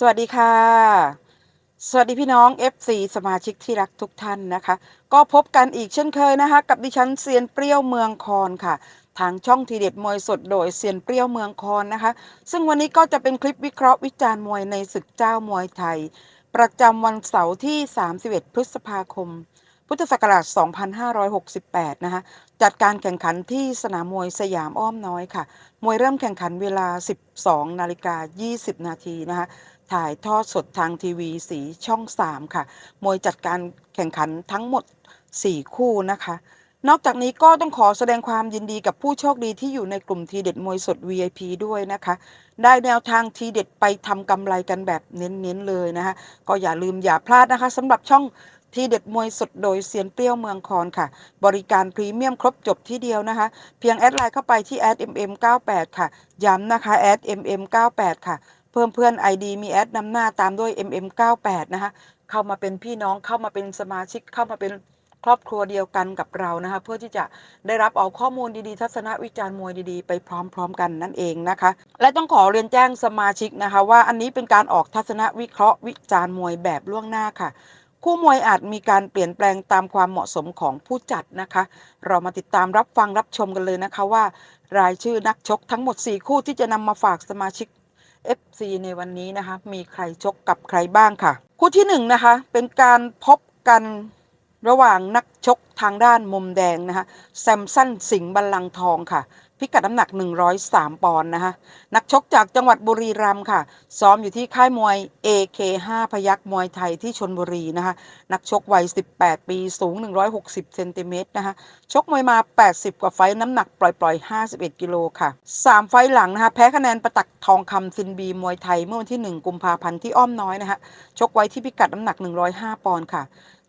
สวัสดีค่ะ สวัสดีพี่น้อง FC สมาชิกที่รักทุกท่านนะคะ ก็พบกันอีกเช่นเคยนะคะ กับดิฉันเซียนเปรี้ยวเมืองคอนค่ะ ทางช่องทีเด็ดมวยสดโดยเซียนเปรี้ยวเมืองคอนนะคะ ซึ่งวันนี้ก็จะเป็นคลิปวิเคราะห์วิจารณ์มวยในศึกเจ้ามวยไทย ประจำวันเสาร์ที่ 31 พฤษภาคม พุทธศักราช 2568 นะคะ จัดการแข่งขันที่สนามมวยสยามอ้อมน้อยค่ะ มวยเริ่มแข่งขันเวลา 12 นาฬิกา 20 นาทีนะคะ ถ่ายทอดสดทางทีวีสีช่อง 3 ค่ะ มวยจัดการแข่งขันทั้งหมด 4 คู่นะคะ นอกจากนี้ก็ต้องขอแสดงความยินดีกับผู้โชคดีที่อยู่ในกลุ่มทีเด็ดมวยสด VIP ด้วยนะคะ ได้แนวทางทีเด็ดไปทำกำไรกันแบบเน้นๆเลยนะคะ ก็อย่าลืมอย่าพลาดนะคะสำหรับช่องทีเด็ดมวยสดโดยเซียนเปรี้ยวเมืองคอนค่ะ บริการพรีเมียมครบจบที่เดียวนะคะ เพียงแอดไลน์เข้าไปที่ @mm98 ค่ะ ย้ำนะคะ @mm98 ค่ะ เพิ่มเพื่อน ID มีแอดนำหน้าตามด้วย mm98 นะคะเข้ามาเป็นพี่น้องเข้ามาเป็นสมาชิกเข้ามาเป็นครอบครัวเดียวกันกับเรานะคะเพื่อที่จะได้รับเอาข้อมูลดีๆ ทัศนวิจารณ์มวยดีๆ ไปพร้อมๆกันนั่นเองนะคะ และต้องขอเรียนแจ้งสมาชิกนะคะ ว่าอันนี้เป็นการออกทัศนวิเคราะห์วิจารณ์มวยแบบล่วงหน้าค่ะ คู่มวยอาจมีการเปลี่ยนแปลงตามความเหมาะสมของผู้จัดนะคะ เรามาติดตามรับฟังรับชมกันเลยนะคะว่า รายชื่อนักชกทั้งหมด 4 คู่ที่จะนำมาฝากสมาชิก FC ในวันนี้นะคะ มีใครชกกับใครบ้างค่ะ คู่ที่1นนะคะ เป็นการพบกันระหว่างนักชกทางด้านมุมแดงนะคะแซมสันสิงห์บัลลังทองค่ะ พิกัดน้ำหนัก 103 ปอนด์นะคะนักชกจากจังหวัดบุรีรัมย์ค่ะ ซ้อมอยู่ที่ค่ายมวย AK5 พยักมวยไทยที่ชนบุรีนะคะ นักชกวัย 18 ปีสูง 160 เซนติเมตรนะคะ ชกมวยมา 80 กว่าไฟน้ำหนักปล่อยๆ 51 กิโลค่ะ 3 ไฟหลังนะคะแพ้คะแนนประตักทองคำซินบีมวยไทยเมื่อวันที่ 1 กุมภาพันธ์ที่อ้อมน้อยนะคะ ชกไว้ที่พิกัดน้ำหนัก 105 ปอนด์ค่ะ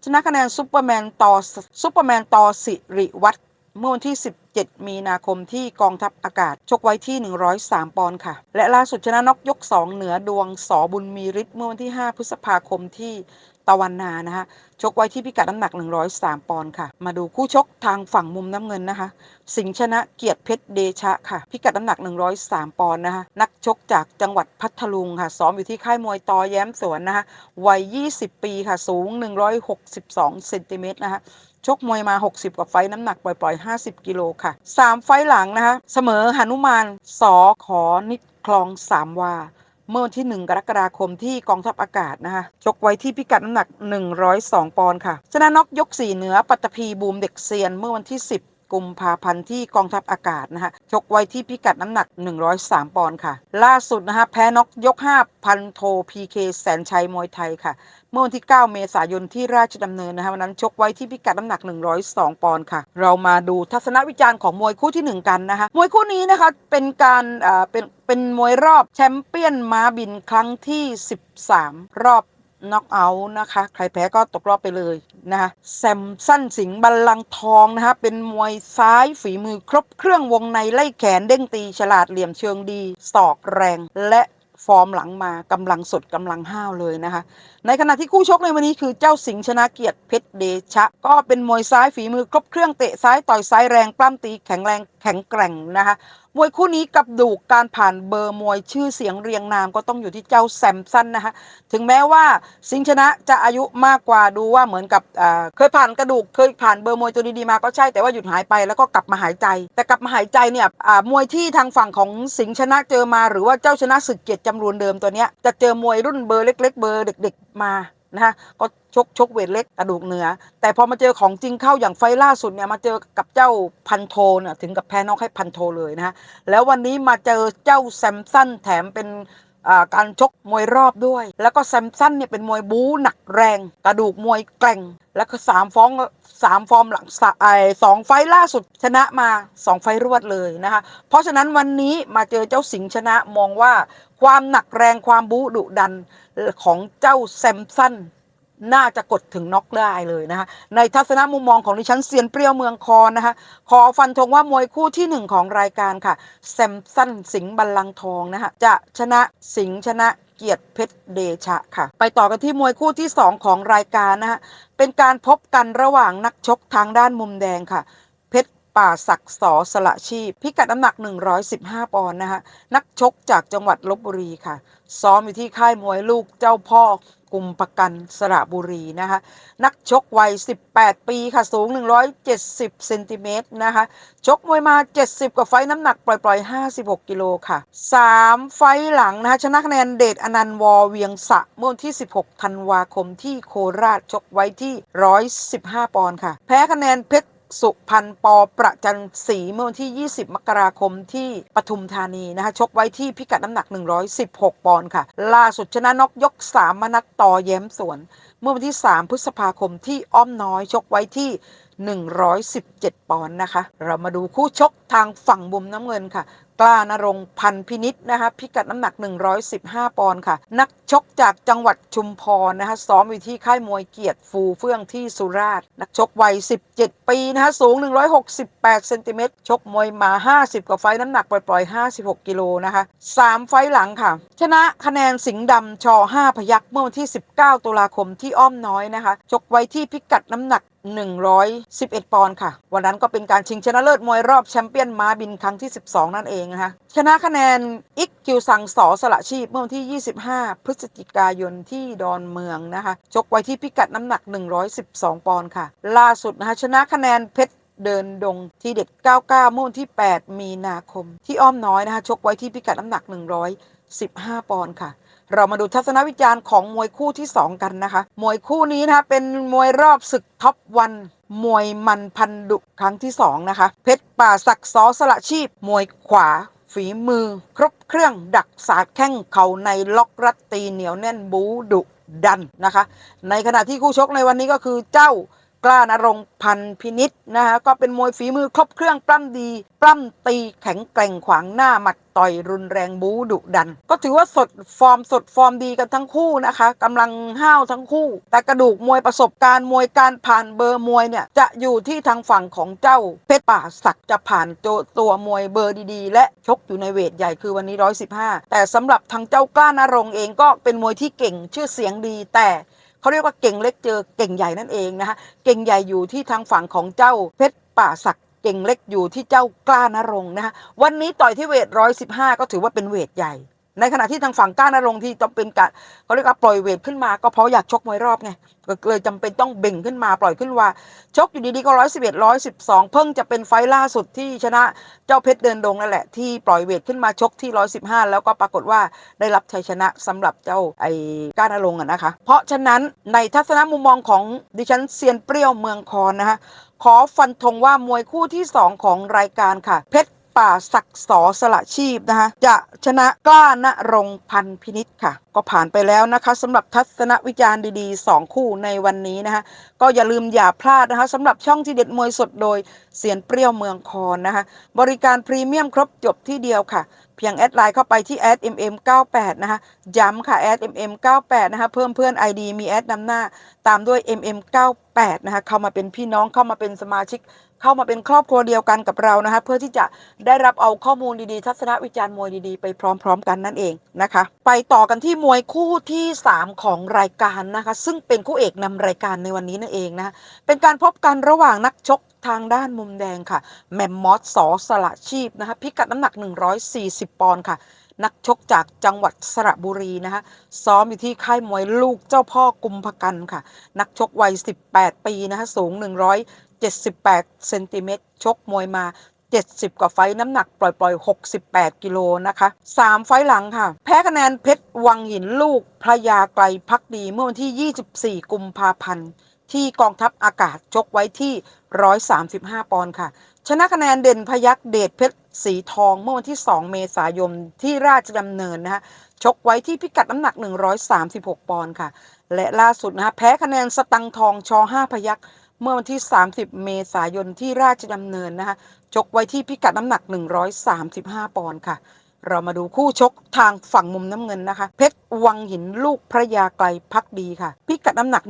ชนะคะแนนซุปเปอร์แมนต่อซุปเปอร์แมนต่อสิริวัฒน์เมื่อวันที่ 7 มีนาคมที่กองทัพอากาศ ชกไว้ที่ 103 ปอนด์ค่ะ และล่าสุดชนะนกยก 2 เหนือดวงสอบุญมีฤทธิ์เมื่อวันที่ 5 พฤษภาคมที่ตะวันนานะคะชกไว้ที่พิกัดน้ำหนัก 103 ปอนด์ค่ะ มาดูคู่ชกทางฝั่งมุมน้ำเงินนะคะ สิงชนะเกียรติเพชรเดชะค่ะ พิกัดน้ำหนัก 103 ปอนด์นะคะ นักชกจากจังหวัดพัทลุงค่ะ ซ้อมอยู่ที่ค่ายมวยตอแย้มสวนนะคะ วัย 20 ปีค่ะ สูง 162 เซนติเมตรนะคะ ชกมวยมา 60 กว่าไฟน้ำหนักปล่อย ๆ 50 กิโลค่ะ 3 ไฟหลังนะคะ เสมอหนุมานสอขอนิดคลองสามวาเมื่อวันที่ 1 กรกฎาคมที่กองทัพอากาศนะคะชกไว้ที่พิกัดน้ำหนัก 102 ปอนด์ค่ะ ชนะน็อกยก 4 เหนือปัตตภีบูมเด็กเซียนเมื่อวันที่ 10 กุมภาพันธ์ที่กองทัพอากาศนะคะชกไว้ที่พิกัดน้ำหนัก 103 ปอนด์ค่ะ ล่าสุดนะคะแพ้น็อกยก 5 พันโทพีเคแสนชัยมวยไทยค่ะ เมื่อวันที่ 9 เมษายนที่ราชดำเนินนะคะวันนั้นชกไว้ที่พิกัดน้ำหนัก 102 ปอนด์ค่ะ เรามาดูทัศนวิจารณ์ของมวยคู่ที่ 1 กันนะคะมวยคู่นี้นะคะเป็นการเอ่อเป็นเป็นมวยรอบแชมเปี้ยนม้าบินครั้งที่ 13 รอบ น็อกเอาท์นะคะ ใครแพ้ก็ตกรอบไปเลยนะคะแซมสั้นสิงบัลลังทองนะคะเป็นมวยซ้ายฝีมือครบเครื่องวงในไล่แขนเด้งตีฉลาดเหลี่ยมเชิงดีศอกแรงและฟอร์มหลังมากำลังสดกำลังห้าวเลยนะคะ ในขณะที่คู่ชกในวันนี้คือเจ้าสิงชนะเกียรติเพชรเดชะ ก็เป็นมวยซ้ายฝีมือครบเครื่องเตะซ้ายต่อยซ้ายแรงปล้ำตีแข็งแรงแข็งแกร่งนะคะมวยคู่นี้กับดูกการผ่านเบอร์มวยชื่อเสียงเรียงนามก็ต้องอยู่ที่เจ้าแซมสันนะคะถึงแม้ว่าสิงชนะจะอายุมากกว่าดูว่าเหมือนกับเคยผ่านกระดูกเคยผ่านเบอร์มวยตัวดีๆมาก็ใช่แต่ว่าหยุดหายไปแล้วก็กลับมาหายใจ แต่กลับมาหายใจเนี่ยมวยที่ทางฝั่งของสิงชนะเจอมา หรือว่าเจ้าชนะศึกเกียรติจำรวนเดิมตัวเนี้ยจะเจอมวยรุ่นเบอร์เล็ก ๆ เบอร์เด็ก ๆ มา นะคะก็ชกชกเวทเล็กกระดูกเนื้อ แต่พอมาเจอของจริงเข้าอย่างไฟล่าสุดเนี่ยมาเจอกับเจ้าพันโทเนี่ยถึงกับแพ้นอกให้พันโทเลยนะฮะแล้ววันนี้มาเจอเจ้าแซมสันแถมเป็น การชกมวยรอบด้วย แล้วก็แซมสันเนี่ยเป็นมวยบู๊หนักแรง กระดูกมวยแกร่ง แล้วก็สามฟ้องสามฟอร์มหลังสะไอสองไฟล่าสุดชนะมาสองไฟรวดเลยนะคะ เพราะฉะนั้นวันนี้มาเจอเจ้าสิงห์ชนะมองว่า ความหนักแรงความบู๊ดุดันของเจ้าแซมสัน น่าจะกดถึงน็อกได้เลยนะคะในทัศนมุมมองของดิฉันเซียนเปรี้ยวเมืองคอนนะคะขอฟันธงว่ามวยคู่ที่หนึ่งของรายการค่ะแซมสันสิงห์บัลลังทองนะคะจะชนะสิงห์ชนะเกียรติเพชรเดชะค่ะ ไปต่อกันที่มวยคู่ที่ 2 ของรายการนะคะเป็นการพบกันระหว่างนักชกทางด้านมุมแดงค่ะ เพชรป่าศักดิ์สอสละชีพ พิกัดน้ำหนัก 115 ปอนด์นะคะนักชกจากจังหวัดลบบุรีค่ะ ซ้อมอยู่ที่ค่ายมวยลูกเจ้าพ่อ กุมประกันสระบุรีนะคะนักชกวัย 18 ปีค่ะสูง 170เซนติเมตรนะคะชกมวยมา 70 กว่าไฟน้ำหนักปล่อยๆ 56 กิโลค่ะ 3 ไฟหลังนะคะชนะคะแนนเดชอนันต์วอเวียงสะเมื่อวันที่ 16 ธันวาคมที่โคราชชกไว้ที่ 115 ปอนด์ค่ะ แพ้คะแนนเพชร สุพันปอประจันศรีเมื่อวันที่ 20 มกราคมที่ปทุมธานีนะคะชกไว้ที่พิกัดน้ำหนัก 116 ปอนด์ค่ะ ล่าสุดชนะนกยก 3 มนัดต่อแย้มสวน เมื่อวันที่ 3 พฤษภาคมที่อ้อมน้อยชกไว้ที่ 117 ปอนด์นะคะ เรามาดูคู่ชกทางฝั่งมุมน้ำเงินค่ะ กล้านรงค์พันพินิษนะคะพิกัดน้ำหนัก 115 ปอนด์ค่ะ นัก ชกจากจังหวัดชุมพรนะคะซ้อมอยู่ที่ค่ายมวยเกียรติฟูเฟื่องที่สุราษฎร์นักชกวัย 17 ปีนะคะสูง 168เซนติเมตรชกมวยมา 50 กว่าไฟน้ำหนักปล่อยๆ 56 กิโลนะคะ 3 ไฟหลังค่ะ ชนะคะแนนสิงห์ดำชอ 5 พยักเมื่อวันที่ 19 ตุลาคมที่อ้อมน้อยนะคะ ชกไว้ที่พิกัดน้ำหนัก111 ปอนด์ค่ะ วันนั้นก็เป็นการชิงชนะเลิศมวยรอบแชมเปี้ยนม้าบินครั้งที่ 12 นั่นเองนะคะชนะคะแนนอิกคิวซังสอสละชีพเมื่อวันที่ 25 พฤศจิกายนที่ดอนเมืองนะคะชกไว้ที่พิกัดน้ำหนัก 112 ปอนด์ค่ะ ล่าสุดนะคะชนะคะแนนเพชรเดินดงที่เด็ด 99เมื่อวันที่ 8 มีนาคม ที่อ้อมน้อยนะคะชกไว้ที่พิกัดน้ำหนัก 115 ปอนด์ค่ะ เรามาดูทัศนวิจารณ์ของมวยคู่ที่ 2 กันนะคะ มวยคู่นี้นะคะเป็นมวยรอบศึกท็อปวันมวยมันพันดุครั้งที่ 2 นะคะ เพชรป่าศักดิ์ซอสละชีพ มวยขวา ฝีมือ ครบเครื่องดักสาดแข้งเข่าในล็อกรัดตีเหนียวแน่นบูดุดันนะคะ ในขณะที่คู่ชกในวันนี้ก็คือเจ้า กล้านรงค์พันพินิษนะคะก็เป็นมวยฝีมือครบเครื่องปล้ำดี ปล้ำตีแข็งแกร่งขวางหน้าหมัดต่อยรุนแรงบูดุดัน ก็ถือว่าสดฟอร์มสดฟอร์มดีกันทั้งคู่นะคะกำลังห้าวทั้งคู่ แต่กระดูกมวยประสบการณ์มวยการผ่านเบอร์มวยเนี่ยจะอยู่ที่ทางฝั่งของเจ้าเพชรป่าศักดิ์จะผ่านตัวตัวมวยเบอร์ดีๆ และชกอยู่ในเวทใหญ่คือวันนี้ 115 แต่สำหรับทางเจ้ากล้านรงค์เองก็เป็นมวยที่เก่งชื่อเสียงดีแต่ เขาเรียกว่าเก่งเล็กเจอเก่งใหญ่นั่นเองนะคะเก่งใหญ่อยู่ที่ทางฝั่งของเจ้าเพชรป่าศักดิ์เก่งเล็กอยู่ที่เจ้ากล้านรงนะคะวันนี้ต่อยที่เวทร้อยสิบห้าก็ถือว่าเป็นเวทใหญ่ ในขณะที่ทางฝั่งก้านรงที่ต้องเป็นการเขาเรียกว่าปล่อยเวทขึ้นมาก็เพราะอยากชกมวยรอบไงก็เลยจำเป็นต้องเบ่งขึ้นมาปล่อยขึ้นว่า ชกอยู่ดีๆก็ร้อยสิบเอ็ดร้อยสิบสองเพิ่งจะเป็นไฟล่าสุดที่ชนะเจ้าเพชรเดินดงนั่นแหละที่ปล่อยเวทขึ้นมาชกที่ร้อยสิบห้าแล้วก็ปรากฏว่าได้รับชัยชนะสำหรับเจ้าไอ้ก้านรงอะนะคะ เพราะฉะนั้นในทัศนมุมมองของดิฉันเซียนเปรี้ยวเมืองคอนนะคะขอฟันธงว่ามวยคู่ที่2ของรายการค่ะเพชร ป่าศักดิ์สอสละชีพนะคะจะชนะกล้านรงพันพินิษค่ะ ก็ผ่านไปแล้วนะคะสำหรับทัศนวิจารณ์ดีๆ 2 คู่ในวันนี้นะคะก็อย่าลืมอย่าพลาดนะคะสำหรับช่องที่เด็ดมวยสดโดยเสียนเปรี้ยวเมืองคอนนะคะบริการพรีเมียมครบจบที่เดียวค่ะ เพียงแอดไลน์เข้าไปที่แอด mm98 นะคะย้ำค่ะแอด mm98 นะคะเพิ่มเพื่อน ID มีแอดนำหน้า ตามด้วย mm98 นะคะเข้ามาเป็นพี่น้องเข้ามาเป็นสมาชิก เข้ามาเป็นครอบครัวเดียวกันกับเรานะคะเพื่อที่จะได้รับเอาข้อมูลดีๆ ทัศนวิจารณ์มวยดีๆ ไปพร้อม ๆ กันนั่นเองนะคะ ไปต่อกันที่มวยคู่ที่ 3 ของรายการนะคะ ซึ่งเป็นคู่เอกนำรายการในวันนี้นั่นเองนะคะเป็นการพบกันระหว่างนักชกทางด้านมุมแดงค่ะแมมมอสสอสละชีพนะคะพิกัดน้ำหนัก 140 ปอนด์ค่ะ นักชกจากจังหวัดสระบุรีนะคะซ้อมอยู่ที่ค่ายมวยลูกเจ้าพ่อกุมภกันค่ะ นักชกวัย 18 ปีนะคะสูง 78เซนติเมตรชกมวยมา 70 กว่าไฟน้ำหนักปล่อยๆ 68 กิโลนะคะ 3 ไฟหลังค่ะ แพ้คะแนนเพชรวังหินลูกพระยาไกลพักดีเมื่อวันที่ 24 กุมภาพันธ์ที่กองทัพอากาศชกไว้ที่ 135 ปอนด์ค่ะ ชนะคะแนนเด่นพยักเดชเพชรสีทองเมื่อวันที่ 2 เมษายนที่ราชดำเนินนะฮะชกไว้ที่พิกัดน้ำหนัก 136 ปอนด์ค่ะ และล่าสุดนะฮะแพ้คะแนนสตังทองชอ5พยัก เมื่อวันที่ 30 เมษายนที่ราชดำเนินนะคะชกไว้ที่พิกัดน้ำหนัก 135 ปอนด์ค่ะ เรามาดูคู่ชกทางฝั่งมุมน้ำเงินนะคะ เพชรวังหินลูกพระยาไกลพักดีค่ะ พิกัดน้ำหนัก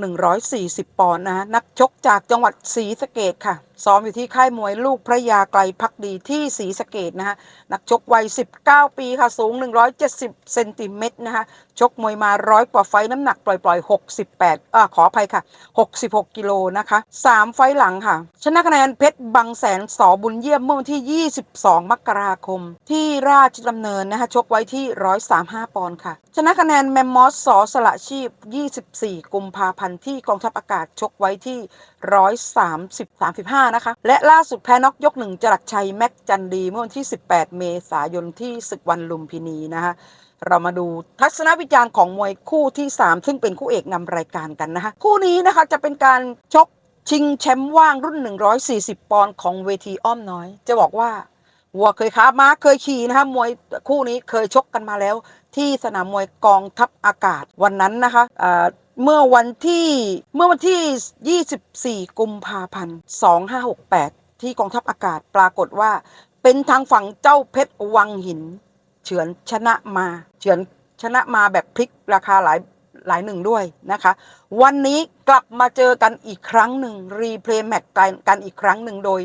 140 ปอนด์นะฮะนักชกจากจังหวัดศรีสะเกดค่ะซ้อมอยู่ที่ค่ายมวยลูกพระยาไกลพักดีที่ศรีสะเกดนะฮะนักชกวัย 19 ปีค่ะ สูง 170 เซนติเมตรนะคะ ชกมวยมาร้อยกว่าไฟน้ำหนักปล่อยๆ 68อ่าขออภัยค่ะ 66 กิโลนะคะ 3 ไฟหลังค่ะ ชนะคะแนนเพชรบางแสนสอบุญเยี่ยมเมื่อวันที่ 22 มกราคม ที่ราชดำเนินนะคะ ชกไว้ที่ 135 ปอนด์ค่ะ ชนะคะแนนแมมมอสสอสละชีพ 24 กุมภาพันธ์ที่กองทัพอากาศชกไว้ที่ 130 35 นะคะ และล่าสุดแพ้น็อกยกหนึ่งจรัสชัยแม็กจันดีเมื่อวันที่ 18 เมษายนที่ศึกวันลุมพินีนะคะ เรามาดูทัศนวิจารณ์ของมวยคู่ที่ 3 ซึ่งเป็นคู่เอกนำรายการกันนะคะคู่นี้นะคะจะเป็นการชกชิงแชมป์ว่างรุ่น 140 ปอนด์ของเวทีอ้อมน้อย จะบอกว่าวัวเคยค้าม้าเคยขี่นะคะมวยคู่นี้เคยชกกันมาแล้ว ที่สนามมวยกองทัพอากาศวันนั้นนะคะเมื่อวันที่เมื่อวันที่ 24 กุมภาพันธ์ 2568 ที่กองทัพอากาศปรากฏว่า เป็นทางฝั่งเจ้าเพชรวังหิน เฉือนชนะมาเฉือนชนะมาแบบพลิกราคาหลายหลายหนึ่งด้วยนะคะ วันนี้กลับมาเจอกันอีกครั้งหนึ่งรีเพลย์แมตช์กันอีกครั้งหนึ่งโดย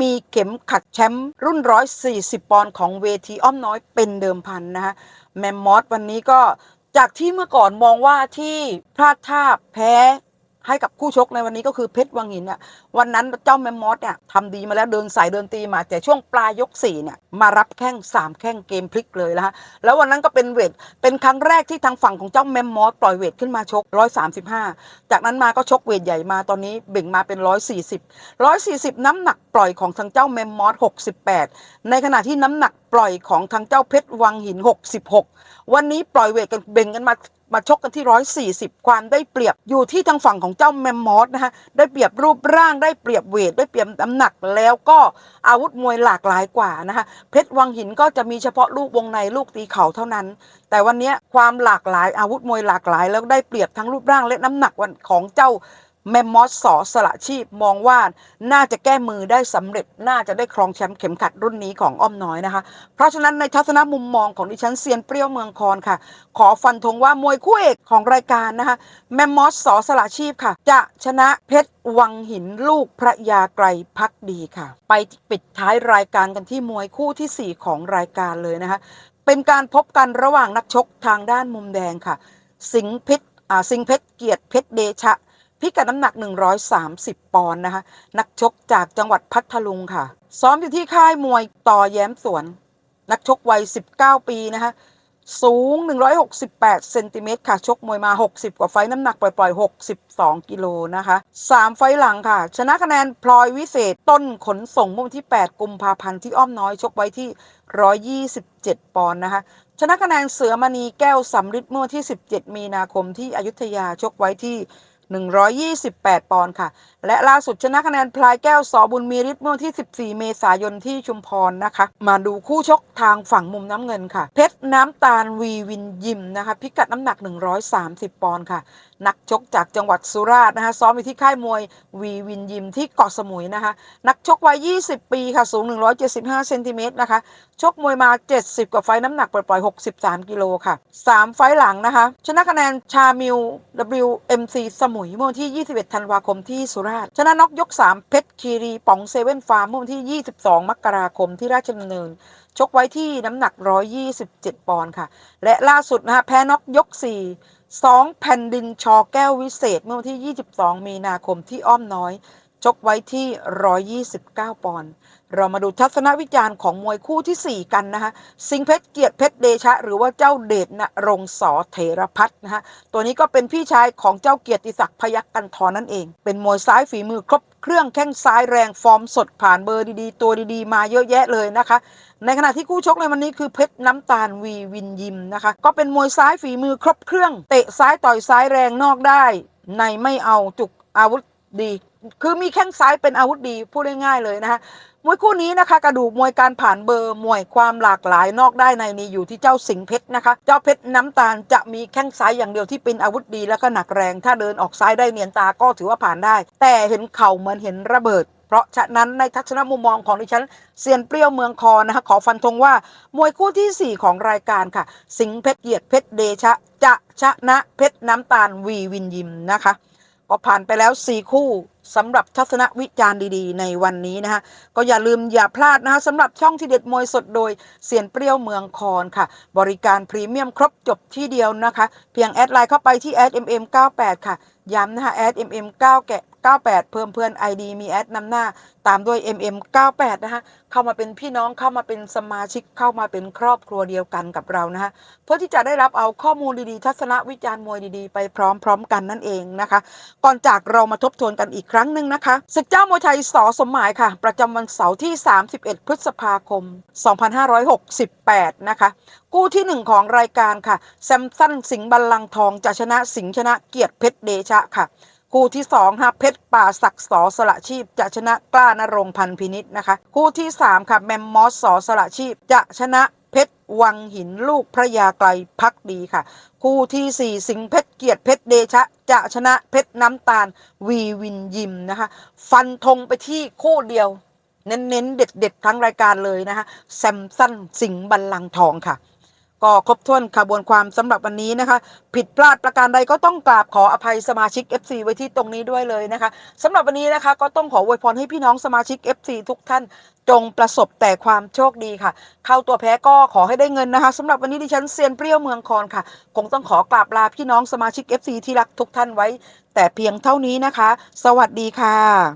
มีเข็มขัดแชมป์รุ่น 140 ปอนด์ของเวทีอ้อมน้อยเป็นเดิมพันนะคะแมมมอสวันนี้ก็จากที่เมื่อก่อนมองว่าที่พลาดท่าแพ้ ให้กับคู่ชกในวันนี้ก็คือเพชรวังหินเนี่ยวันนั้นเจ้าแมมมอสเนี่ยทำดีมาแล้วเดินสายเดินตีมา แต่ช่วงปลายยก4เนี่ยมารับแข้ง3แข้งเกมพลิกเลยนะคะแล้ววันนั้นก็เป็นเวทเป็นครั้งแรกที่ทางฝั่งของเจ้าแมมมอสปล่อยเวทขึ้นมาชก 135 จากนั้นมาก็ชกเวทใหญ่มาตอนนี้เบ่งมาเป็น 140 140 น้ำหนักปล่อยของทางเจ้าแมมมอส68 ในขณะที่น้ำหนัก ปล่อยของทางเจ้าเพชรวังหิน 66 วันนี้ปล่อยเวทกันเบ่งกันมามาชกกันที่ 140 ความได้เปรียบอยู่ที่ทางฝั่งของเจ้าแมมมอสนะคะได้เปรียบรูปร่างได้เปรียบเวทได้เปรียบน้ำหนักแล้วก็อาวุธมวยหลากหลายกว่านะคะเพชรวังหินก็จะมีเฉพาะลูกวงในลูกตีเข่าเท่านั้น แต่วันนี้ความหลากหลายอาวุธมวยหลากหลาย แล้วได้เปรียบทั้งรูปร่างและน้ำหนักวันของเจ้า แมมมอสสอสละชีพมองว่าน่าจะแก้มือได้สำเร็จน่าจะได้ครองแชมป์เข็มขัดรุ่นนี้ของอ้อมน้อยนะคะ เพราะฉะนั้นในทัศนมุมมองของดิฉันเซียนเปรี้ยวเมืองคอนค่ะ ขอฟันธงว่ามวยคู่เอกของรายการนะคะแมมมอสสอสละชีพค่ะ จะชนะเพชรวังหินลูกพระยาไกรพักดีค่ะ ไปปิดท้ายรายการกันที่มวยคู่ทีสี่4 ของรายการเลยนะคะเป็นการพบกันระหว่างนักชกทางด้านมุมแดงค่ะ สิงห์เพชรอ่าสิงเพชรเกียรติเพชรเดชะ พิกัดน้ำหนัก 130 ปอนด์นะคะ นักชกจากจังหวัดพัทลุงค่ะ ซ้อมอยู่ที่ค่ายมวยต่อแย้มสวน นักชกวัย 19 ปีนะคะ สูง 168 เซนติเมตรค่ะ ชกมวยมา 60 กว่าไฟน้ำหนักปล่อย ๆ 62 กิโลนะคะ 3 ไฟหลังค่ะ ชนะคะแนนพลอยวิเศษต้นขนส่งเมื่อที่ 8 กุมภาพันธ์ที่อ้อมน้อย ชกไว้ที่ 127 ปอนด์นะคะชนะคะแนนเสือมณีแก้วสำริดเมื่อที่ 17 มีนาคมที่อยุธยาชกไว้ที่ 128 ปอนด์ค่ะ และล่าสุดชนะคะแนนพลายแก้วสอบุญมีฤทธิ์เมื่อวันที่ 14 เมษายนที่ชุมพรนะคะ มาดูคู่ชกทางฝั่งมุมน้ำเงินค่ะ เพชรน้ำตาลวีวินยิมนะคะ พิกัดน้ำหนัก 130 ปอนด์ค่ะ นักชกจากจังหวัดสุราษฎร์นะคะซ้อมอยู่ที่ค่ายมวยวีวินยิมที่เกาะสมุยนะคะ นักชกวัย 20 ปีค่ะ สูง 175 เซนติเมตรนะคะ ชกมวยมา 70 กว่าไฟน้ำหนักปล่อยๆ 63 กิโลค่ะ 3 ไฟหลังนะคะ ชนะคะแนนชามิว WMC สมยเมื่อวันที่ 21 ธันวาคมที่สุราษฎร์ชนะน็อกยก 3 เพชรคีรีป๋องเซเว่นฟาร์มเมื่อวันที่ 22 มกราคมที่ราชดำเนิน ชกไว้ที่น้ำหนัก 127 ปอนด์ค่ะ และล่าสุดนะคะแพ้น็อกยก 4 2 แผ่นดินชอแก้ววิเศษ เมื่อวันที่ 22 มีนาคมที่อ้อมน้อย ชกไว้ที่ 129 ปอนด์เรามาดูทัศนวิจารณ์ของมวยคู่ที่ 4 กันนะคะสิงเพชรเกียรติเพชรเดชะ หรือว่าเจ้าเดชนรงค์สอเถรพัฒน์นะคะตัวนี้ก็เป็นพี่ชายของเจ้าเกียรติศักดิ์พยัคฆ์กันทรนั่นเอง เป็นมวยซ้ายฝีมือครบเครื่องแข้งซ้ายแรงฟอร์มสดผ่านเบอร์ดีๆ ตัวดีๆ มาเยอะแยะเลยนะคะ ในขณะที่คู่ชกในวันนี้คือเพชรน้ำตาลวีวินยิมนะคะ ก็เป็นมวยซ้ายฝีมือครบเครื่อง เตะซ้ายต่อยซ้ายแรงนอกได้ ในไม่เอาจุกอาวุธดี คือมีแข้งซ้ายเป็นอาวุธดีพูดง่ายๆเลยนะคะมวยคู่นี้นะคะกระดูกมวยการผ่านเบอร์มวยความหลากหลายนอกได้ในนี้อยู่ที่เจ้าสิงเพชรนะคะ เจ้าเพชรน้ำตาลจะมีแข้งซ้ายอย่างเดียวที่เป็นอาวุธดีแล้วก็หนักแรง ถ้าเดินออกซ้ายได้เนียนตาก็ถือว่าผ่านได้ แต่เห็นเข่าเหมือนเห็นระเบิด เพราะฉะนั้นในทัศนมุมมองของดิฉันเซียนเปรี้ยวเมืองคอนะคะขอฟันธงว่ามวยคู่ทีสี่4 ของรายการค่ะ สิงเพชรเกียรติเพชรเดชะจะชนะเพชรน้ำตาลวีวินยิมนะคะก็ก็ผ่านไปแล้ว4คู่ สำหรับทัศนวิจารณ์ดีๆ ในวันนี้นะคะก็อย่าลืมอย่าพลาดนะคะสำหรับช่องที่เด็ดมวยสดโดยเสียนเปรี้ยวเมืองคอนค่ะ บริการพรีเมียมครบจบที่เดียวนะคะ เพียงแอดไลน์เข้าไปที่ @mm98 ค่ะ ย้ำนะคะ @mm9 แกะ 98 เพิ่มเพื่อน ID มีแอดนำหน้า ตามด้วย mm98 นะคะเข้ามาเป็นพี่น้องเข้ามาเป็นสมาชิกเข้ามาเป็นครอบครัวเดียวกันกับเรานะคะเพื่อที่จะได้รับเอาข้อมูลดีๆ ทัศนวิจารณ์มวยดีๆ ไปพร้อมๆกันนั่นเองนะคะ ก่อนจากเรามาทบทวนกันอีกครั้งหนึ่งนะคะศึกเจ้ามวยไทยสอสมหมายค่ะ ประจำวันเสาร์ที่ 31 พฤษภาคม 2568 นะคะคู่ที่ 1 ของรายการค่ะแซมสันสิงห์บัลลังทองจะชนะสิงห์ชนะเกียรติเพชรเดชะค่ะ คู่ที่2ค่ะเพชรป่าศักดิ์สอสละชีพ จะชนะกล้านรงค์พันพินิษนะคะ คู่ที่3ค่ะแมมมอสสอสละชีพ จะชนะเพชรวังหินลูกพระยาไกลพักดีค่ะ คู่ทีสี่ 4 สิงเพชรเกียรติเพชรเดชะ จะชนะเพชรน้ำตาลวีวินยิมนะคะ ฟันธงไปที่คู่เดียว เน้นๆเด็ดๆทั้งรายการเลยนะคะแซมสันสิงบัลลังก์ทองค่ะ ก็ครบถ้วนขบวนความสำหรับวันนี้นะคะ ผิดพลาดประการใดก็ต้องกราบขออภัยสมาชิก FC ไว้ที่ตรงนี้ด้วยเลยนะคะสำหรับวันนี้นะคะก็ต้องขออวยพรให้พี่น้องสมาชิก FC ทุกท่านจงประสบแต่ความโชคดีค่ะ เข้าตัวแพ้ก็ขอให้ได้เงินนะคะสำหรับวันนี้ดิฉันเซียนเปรี้ยวเมืองคอนค่ะ คงต้องขอกราบลาพี่น้องสมาชิก FC ที่รักทุกท่านไว้ แต่เพียงเท่านี้นะคะ สวัสดีค่ะ